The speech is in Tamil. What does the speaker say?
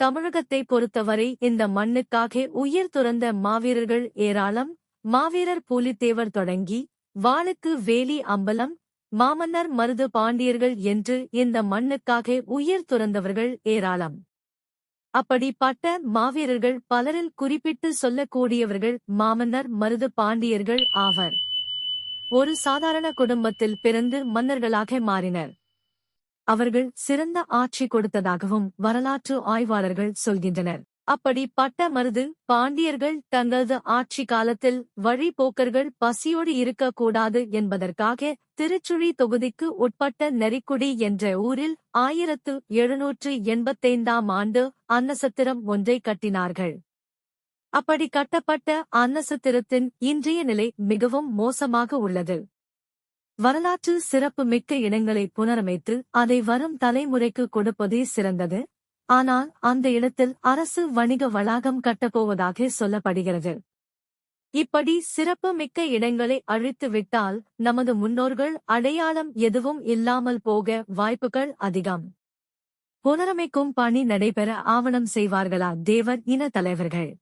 தமிழகத்தை பொறுத்தவரை இந்த மண்ணுக்காக உயிர் துறந்த மாவீரர்கள் ஏராளம். மாவீரர் பூலித்தேவர் தொடங்கி வாளுக்கு வேலி அம்பலம் மாமன்னர் மருது பாண்டியர்கள் என்று இந்த மண்ணுக்காக உயிர் துறந்தவர்கள் ஏராளம். அப்படிப்பட்ட மாவீரர்கள் பலரில் குறிப்பிட்டு சொல்லக்கூடியவர்கள் மாமன்னர் மருது பாண்டியர்கள் ஆவர். ஒரு சாதாரண குடும்பத்தில் பிறந்து மன்னர்களாக மாறினர். அவர்கள் சிறந்த ஆட்சி கொடுத்ததாகவும் வரலாற்று ஆய்வாளர்கள் சொல்கின்றனர். அப்படி பட்ட மருது பாண்டியர்கள் தங்களது ஆட்சி காலத்தில் வழிபோக்கர்கள் பசியோடு இருக்கக்கூடாது என்பதற்காக திருச்சுழி தொகுதிக்கு உட்பட்ட நெறிக்குடி என்ற ஊரில் ஆயிரத்து எழுநூற்று எண்பத்தைந்தாம் ஆண்டு அன்னசத்திரம் ஒன்றை கட்டினார்கள். அப்படி கட்டப்பட்ட அன்னசத்திரத்தின் இன்றைய நிலை மிகவும் மோசமாக உள்ளது. வரலாற்று சிறப்பு மிக்க இடங்களை புனரமைத்து அதை வரும் தலைமுறைக்கு கொடுப்பதே சிறந்தது. ஆனால் அந்த இடத்தில் அரசு வணிக வளாகம் கட்டப்போவதாக சொல்லப்படுகிறது. இப்படி சிறப்பு மிக்க இடங்களை அழித்து விட்டால் நமது முன்னோர்கள் அடையாளம் எதுவும் இல்லாமல் போக வாய்ப்புகள் அதிகம். புனரமைக்கும் பணி நடைபெற ஆவணம் செய்வார்களா தேவர் இன தலைவர்கள்?